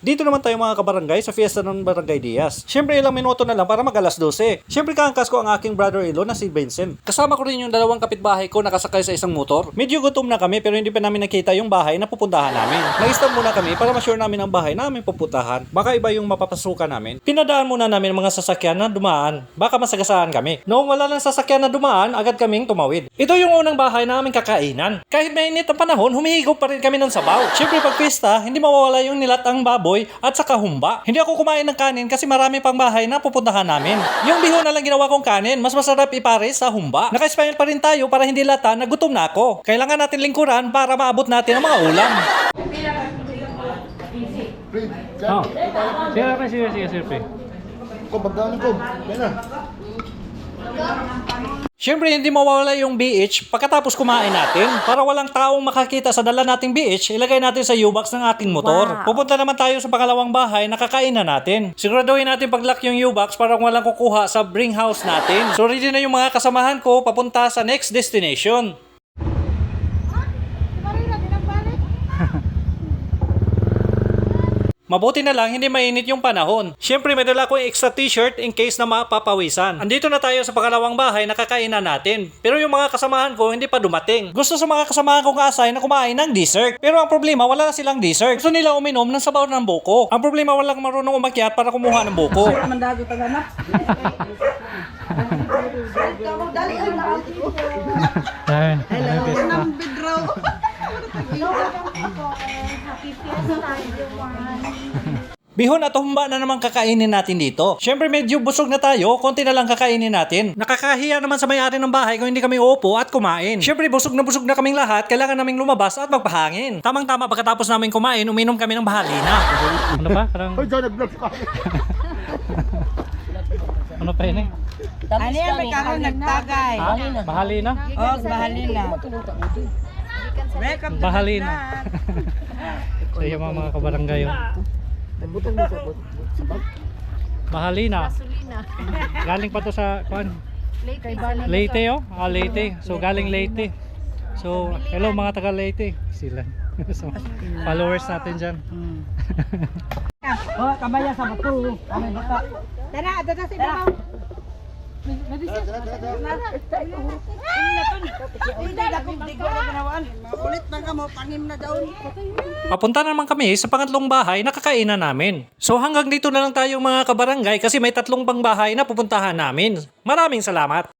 Dito naman tayo mga kabarangay sa fiesta ng Barangay Diaz. Siyempre ilang minuto na lang para mag alas 12. Siyempre kaangkas ko ang aking brother-in-law na si Vincent. Kasama ko rin yung dalawang kapitbahay ko nakasakay sa isang motor. Medyo gutom na kami pero hindi pa namin nakita yung bahay na pupuntahan namin. Nag-stop muna kami para ma-sure namin ang bahay na aming pupuntahan. Baka iba yung mapapasukan namin. Pinadaan muna namin mga sasakyan na dumaan. Baka masagasaan kami. Noong wala lang sasakyan na dumaan, agad kaming tumawid. Ito yung unang bahay na aming kakainan. Kahit mainit ang panahon, humihigop pa rin kami ng sabaw. Siyempre pag pista, hindi mawawala yung nilatang baboy at saka humba. Hindi ako kumain ng kanin kasi marami pang bahay na pupuntahan namin. Yung biho na lang ginawa kong kanin, mas masarap ipares sa humba. Naka-smile pa rin tayo para hindi lata na gutom na ako. Kailangan natin lingkuran para maabot natin ang mga ulam. Oh. Sige, sige, sige, sige, sige. Ko, magdaan ko. Kaya na. Siyempre, hindi mawawala yung BH pagkatapos kumain natin. Para walang taong makakita sa dala nating BH, ilagay natin sa U-box ng ating motor. Pupunta naman tayo sa pangalawang bahay na kakain na natin. Siguraduhin natin pag-lock yung U-box para walang kukuha sa bring house natin. So ready na yung mga kasamahan ko papunta sa next destination. Mabuti na lang hindi mainit yung panahon. Siyempre may dala ko yung extra t-shirt in case na mapapawisan. Andito na tayo sa pangalawang bahay na kakainan natin. Pero yung mga kasamahan ko hindi pa dumating. Gusto sa mga kasamahan kong asay na kumain ng dessert. Pero ang problema wala na silang dessert. Gusto nila uminom ng sabaw ng buko. Ang problema walang marunong umakyat para kumuha ng buko. Mandago taganap. Ay, Bihon at humba na naman kakainin natin dito. Siyempre medyo busog na tayo, konti na lang kakainin natin. Nakakahiya naman sa may-ari ng bahay kung hindi kami uupo at kumain. Siyempre busog na busog na kaming lahat, kailangan naming lumabas at magpahangin. Tamang-tama pagkatapos namin kumain, uminom kami ng bahalina. Ano ba? Parang, Hoy, John, nag-vlog ka. ano pa yun eh? Ano yan, may karon nagtagay. Ha? Bahalina? Oh, bahalina. Welcome to Bahalina. so yung mga, mga kabarangay yun. Bahalina. Galing pa to sa, kuan? Leyte oh. Ah, Leyte. So galing Leyte. So, hello mga taga Leyte. Sila. so, followers natin dyan. Oh, kamaya sa bato. Kami bata. Tara, dada si Dara. Papunta naman kami sa pangatlong bahay na kakainan namin. So hanggang dito na lang tayo mga kabarangay kasi may tatlong pang bahay na pupuntahan namin. Maraming salamat!